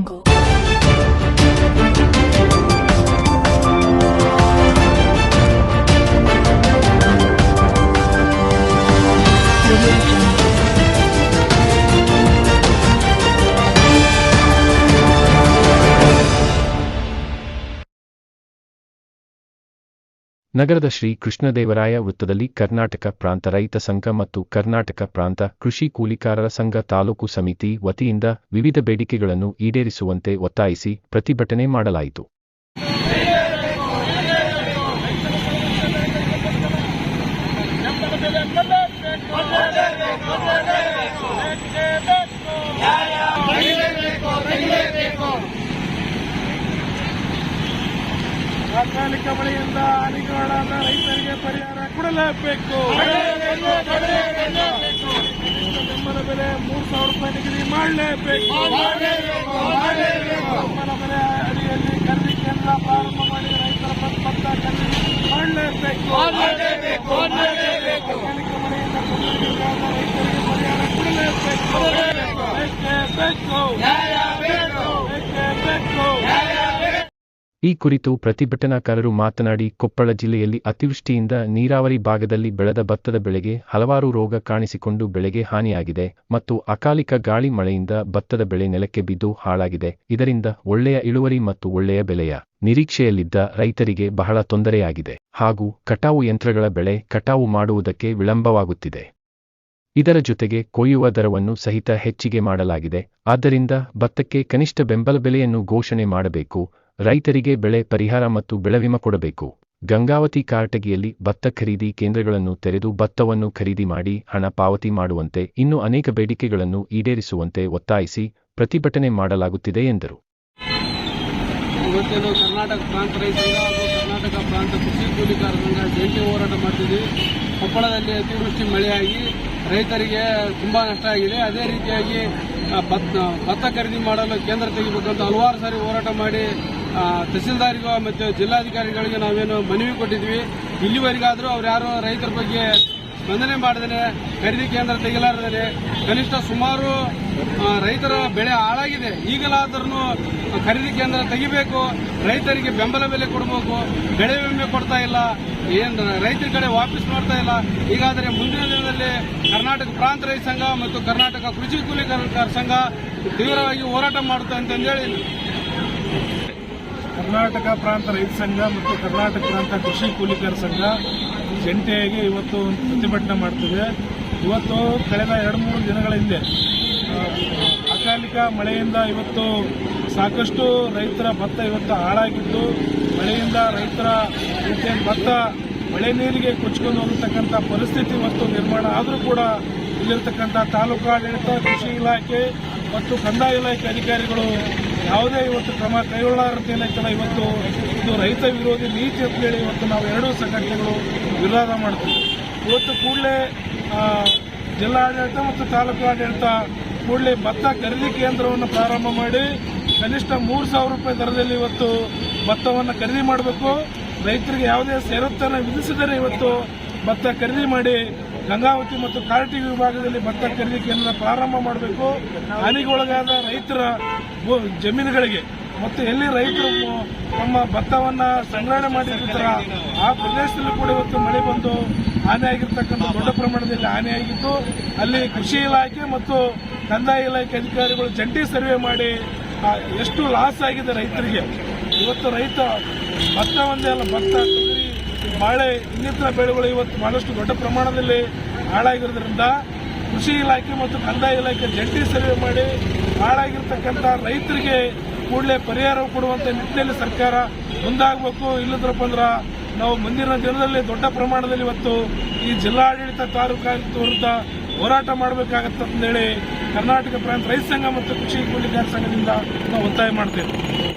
angle ನಗರದ ಶ್ರೀ ಕೃಷ್ಣದೇವರಾಯ ವೃತ್ತದಲ್ಲಿ ಕರ್ನಾಟಕ ಪ್ರಾಂತ ರೈತ ಸಂಘ ಮತ್ತು ಕರ್ನಾಟಕ ಪ್ರಾಂತ ಕೃಷಿ ಕೂಲಿಕಾರರ ಸಂಘ ತಾಲೂಕು ಸಮಿತಿ ವತಿಯಿಂದ ವಿವಿಧ ಬೇಡಿಕೆಗಳನ್ನು ಈಡೇರಿಸುವಂತೆ ಒತ್ತಾಯಿಸಿ ಪ್ರತಿಭಟನೆ ಮಾಡಲಾಯಿತು. ಅಕಾಲಿಕ ಮಳೆಯಿಂದ ಹಾನಿಗೊಳಗಾದ ರೈತರಿಗೆ ಪರಿಹಾರ ಕೊಡಲೇಬೇಕು. ಬೆಂಬಲ ಬೆಲೆ ಮೂರು ಸಾವಿರ ರೂಪಾಯಿ ನಿಗದಿ ಮಾಡಲೇಬೇಕು. ಬೆಂಬಲ ಬೆಲೆ ಅಡಿಯಲ್ಲಿ ಖರೀದಿ ಕೇಂದ್ರ ಪ್ರಾರಂಭ ಮಾಡಿ ರೈತರ ಭತ್ತ ಖರೀದಿ ಮಾಡಲೇಬೇಕು. ಅಕಾಲಿಕ ಮಳೆಯಿಂದ ರೈತರಿಗೆ ಪರಿಹಾರ ಕೊಡಲೇಬೇಕು. ಬೇಕೇ ಬೇಕು ಬೇಕೇ ಈ ಕುರಿತು ಪ್ರತಿಭಟನಾಕಾರರು ಮಾತನಾಡಿ, ಕೊಪ್ಪಳ ಜಿಲ್ಲೆಯಲ್ಲಿ ಅತಿವೃಷ್ಟಿಯಿಂದ ನೀರಾವರಿ ಭಾಗದಲ್ಲಿ ಬೆಳೆದ ಭತ್ತದ ಬೆಳೆಗೆ ಹಲವಾರು ರೋಗ ಕಾಣಿಸಿಕೊಂಡು ಬೆಳೆಗೆ ಹಾನಿಯಾಗಿದೆ ಮತ್ತು ಅಕಾಲಿಕ ಗಾಳಿ ಮಳೆಯಿಂದ ಭತ್ತದ ಬೆಳೆ ನೆಲಕ್ಕೆ ಬಿದ್ದು ಹಾಳಾಗಿದೆ. ಇದರಿಂದ ಒಳ್ಳೆಯ ಇಳುವರಿ ಮತ್ತು ಒಳ್ಳೆಯ ಬೆಲೆಯ ನಿರೀಕ್ಷೆಯಲ್ಲಿದ್ದ ರೈತರಿಗೆ ಬಹಳ ತೊಂದರೆಯಾಗಿದೆ ಹಾಗೂ ಕಟಾವು ಯಂತ್ರಗಳ ಬೆಳೆ ಕಟಾವು ಮಾಡುವುದಕ್ಕೆ ವಿಳಂಬವಾಗುತ್ತಿದೆ. ಇದರ ಜೊತೆಗೆ ಕೊಯ್ಯುವ ದರವನ್ನು ಸಹಿತ ಹೆಚ್ಚಿಗೆ ಮಾಡಲಾಗಿದೆ. ಆದ್ದರಿಂದ ಭತ್ತಕ್ಕೆ ಕನಿಷ್ಠ ಬೆಂಬಲ ಬೆಲೆಯನ್ನು ಘೋಷಣೆ ಮಾಡಬೇಕು. ರೈತರಿಗೆ ಬೆಳೆ ಪರಿಹಾರ ಮತ್ತು ಬೆಳೆವಿಮ ಕೊಡಬೇಕು. ಗಂಗಾವತಿ ಕಾರ್ಟಗಿಯಲ್ಲಿ ಭತ್ತ ಖರೀದಿ ಕೇಂದ್ರಗಳನ್ನು ತೆರೆದು ಭತ್ತವನ್ನು ಖರೀದಿ ಮಾಡಿ ಹಣ ಪಾವತಿ ಮಾಡುವಂತೆ ಇನ್ನೂ ಅನೇಕ ಬೇಡಿಕೆಗಳನ್ನು ಈಡೇರಿಸುವಂತೆ ಒತ್ತಾಯಿಸಿ ಪ್ರತಿಭಟನೆ ಮಾಡಲಾಗುತ್ತಿದೆ ಎಂದರು. ಕರ್ನಾಟಕ ರೈತ ಕರ್ನಾಟಕ ಕೃಷಿ ಕೊಪ್ಪಳದಲ್ಲಿ ಅತಿವೃಷ್ಟಿ ಮಳೆಯಾಗಿ ರೈತರಿಗೆ ತುಂಬ ನಷ್ಟ ಆಗಿದೆ. ಅದೇ ರೀತಿಯಾಗಿ ಭತ್ತ ಖರೀದಿ ಮಾಡಲು ಕೇಂದ್ರ ತೆಗಿಬೇಕಂತ ಹಲವಾರು ಸಾರಿ ಹೋರಾಟ ಮಾಡಿ ತಹಸೀಲ್ದಾರಿಗೂ ಮತ್ತು ಜಿಲ್ಲಾಧಿಕಾರಿಗಳಿಗೆ ನಾವೇನು ಮನವಿ ಕೊಟ್ಟಿದ್ವಿ. ಇಲ್ಲಿವರೆಗಾದರೂ ಅವ್ರು ಯಾರು ರೈತರ ಬಗ್ಗೆ ಸ್ಪಂದನೆ ಮಾಡಿದರೆ ಖರೀದಿ ಕೇಂದ್ರ ತೆಗೆಲಾರದೇ ಕನಿಷ್ಠ ಸುಮಾರು ರೈತರ ಬೆಳೆ ಹಾಳಾಗಿದೆ. ಈಗಲಾದ್ರೂ ಖರೀದಿ ಕೇಂದ್ರ ತೆಗಿಬೇಕು, ರೈತರಿಗೆ ಬೆಂಬಲ ಬೆಲೆ ಕೊಡಬೇಕು, ಬೆಳೆ ವಿಮೆ ಕೊಡ್ತಾ ಇಲ್ಲ, ಏನು ರೈತರ ಕಡೆ ವಾಪಸ್ ಮಾಡ್ತಾ ಇಲ್ಲ. ಹೀಗಾದರೆ ಮುಂದಿನ ದಿನದಲ್ಲಿ ಕರ್ನಾಟಕ ಪ್ರಾಂತ ರೈತ ಸಂಘ ಮತ್ತು ಕರ್ನಾಟಕ ಕೃಷಿ ಕೂಲಿಕಾರ ಸಂಘ ತೀವ್ರವಾಗಿ ಹೋರಾಟ ಮಾಡುತ್ತೆ ಅಂತಂದೇಳಿ. ಕರ್ನಾಟಕ ಪ್ರಾಂತ ರೈತ ಸಂಘ ಮತ್ತು ಕರ್ನಾಟಕ ಪ್ರಾಂತ ಕೃಷಿ ಕೂಲಿಕರ ಸಂಘ ಜಂಟಿಯಾಗಿ ಇವತ್ತು ಪ್ರತಿಭಟನೆ ಮಾಡ್ತಿದೆ. ಇವತ್ತು ಕಳೆದ ಎರಡು ಮೂರು ದಿನಗಳ ಹಿಂದೆ ಅಕಾಲಿಕ ಮಳೆಯಿಂದ ಇವತ್ತು ಸಾಕಷ್ಟು ರೈತರ ಭತ್ತ ಇವತ್ತು ಹಾಳಾಗಿದ್ದು, ಮಳೆಯಿಂದ ರೈತರ ಭತ್ತ ಮಳೆ ನೀರಿಗೆ ಕೊಚ್ಕೊಂಡು ಹೋಗಿರ್ತಕ್ಕಂಥ ಪರಿಸ್ಥಿತಿ ಇವತ್ತು ನಿರ್ಮಾಣ ಆದರೂ ಕೂಡ ಇಲ್ಲಿರ್ತಕ್ಕಂಥ ತಾಲೂಕಾಡಳಿತ ಕೃಷಿ ಇಲಾಖೆ ಮತ್ತು ಕಂದಾಯ ಇಲಾಖೆ ಅಧಿಕಾರಿಗಳು ಯಾವುದೇ ಇವತ್ತು ಕ್ರಮ ಕೈಗೊಳ್ಳಾರತೆ ಏನೈತಲ್ಲ ಇವತ್ತು ಇದು ರೈತ ವಿರೋಧಿ ನೀತಿ ಅಂತ ಹೇಳಿ ಇವತ್ತು ನಾವು ಎರಡೂ ಸಂಘಟನೆಗಳು ವಿರೋಧ ಮಾಡ್ತೀವಿ. ಇವತ್ತು ಕೂಡಲೇ ಜಿಲ್ಲಾಡಳಿತ ಮತ್ತು ತಾಲೂಕು ಆಡಳಿತ ಕೂಡಲೇ ಭತ್ತ ಖರೀದಿ ಕೇಂದ್ರವನ್ನು ಪ್ರಾರಂಭ ಮಾಡಿ ಕನಿಷ್ಠ ಮೂರು ಸಾವಿರ ರೂಪಾಯಿ ದರದಲ್ಲಿ ಇವತ್ತು ಭತ್ತವನ್ನು ಖರೀದಿ ಮಾಡಬೇಕು. ರೈತರಿಗೆ ಯಾವುದೇ ಸೇರತ್ತನ್ನು ವಿಧಿಸಿದರೆ ಇವತ್ತು ಭತ್ತ ಖರೀದಿ ಮಾಡಿ ಗಂಗಾವತಿ ಮತ್ತು ಕಾರ್ಟಿ ವಿಭಾಗದಲ್ಲಿ ಭತ್ತ ಖರೀದಿ ಕೇಂದ್ರ ಪ್ರಾರಂಭ ಮಾಡಬೇಕು. ಹಾನಿಗೊಳಗಾದ ರೈತರ ಜಮೀನುಗಳಿಗೆ. ಮತ್ತು ಎಲ್ಲಿ ರೈತರು ತಮ್ಮ ಭತ್ತವನ್ನ ಸಂಗ್ರಹಣೆ ಮಾಡಿರ್ತಾರ, ಆ ಪ್ರದೇಶದಲ್ಲಿ ಕೂಡ ಇವತ್ತು ಮಳೆ ಬಂದು ಹಾನಿಯಾಗಿರ್ತಕ್ಕಂಥ ದೊಡ್ಡ ಪ್ರಮಾಣದಲ್ಲಿ ಹಾನಿಯಾಗಿದ್ದು ಅಲ್ಲಿ ಕೃಷಿ ಇಲಾಖೆ ಮತ್ತು ಕಂದಾಯ ಇಲಾಖೆ ಅಧಿಕಾರಿಗಳು ಜಂಟಿ ಸರ್ವೆ ಮಾಡಿ ಎಷ್ಟು ಲಾಸ್ ಆಗಿದೆ ರೈತರಿಗೆ. ಇವತ್ತು ರೈತ ಭತ್ತ ಒಂದೇ ಅಲ್ಲ, ಭತ್ತ, ತೊಗರಿ, ಬಾಳೆ, ಇನ್ನಿತರ ಬೆಳೆಗಳು ಇವತ್ತು ಬಹಳಷ್ಟು ದೊಡ್ಡ ಪ್ರಮಾಣದಲ್ಲಿ ಹಾಳಾಗಿರೋದ್ರಿಂದ ಕೃಷಿ ಇಲಾಖೆ ಮತ್ತು ಕಂದಾಯ ಇಲಾಖೆ ಜಂಟಿ ಸರ್ವೆ ಮಾಡಿ ಹಾಳಾಗಿರ್ತಕ್ಕಂಥ ರೈತರಿಗೆ ಕೂಡಲೇ ಪರಿಹಾರ ಕೊಡುವಂತ ನಿಟ್ಟಿನಲ್ಲಿ ಸರ್ಕಾರ ಮುಂದಾಗಬೇಕು. ಇಲ್ಲದ್ರಪ್ಪ ಅಂದ್ರೆ ನಾವು ಮುಂದಿನ ದಿನದಲ್ಲಿ ದೊಡ್ಡ ಪ್ರಮಾಣದಲ್ಲಿ ಇವತ್ತು ಈ ಜಿಲ್ಲಾಡಳಿತ ತಾಲೂಕು ವಿರುದ್ಧ ಹೋರಾಟ ಮಾಡಬೇಕಾಗತ್ತೆ ಅಂತೇಳಿ ಕರ್ನಾಟಕ ಪ್ರಾಂತ ರೈತ ಸಂಘ ಮತ್ತು ಕೃಷಿ ಕೂಲಿಕಾರ ಸಂಘದಿಂದ ನಾವು ಒತ್ತಾಯ ಮಾಡ್ತೇವೆ.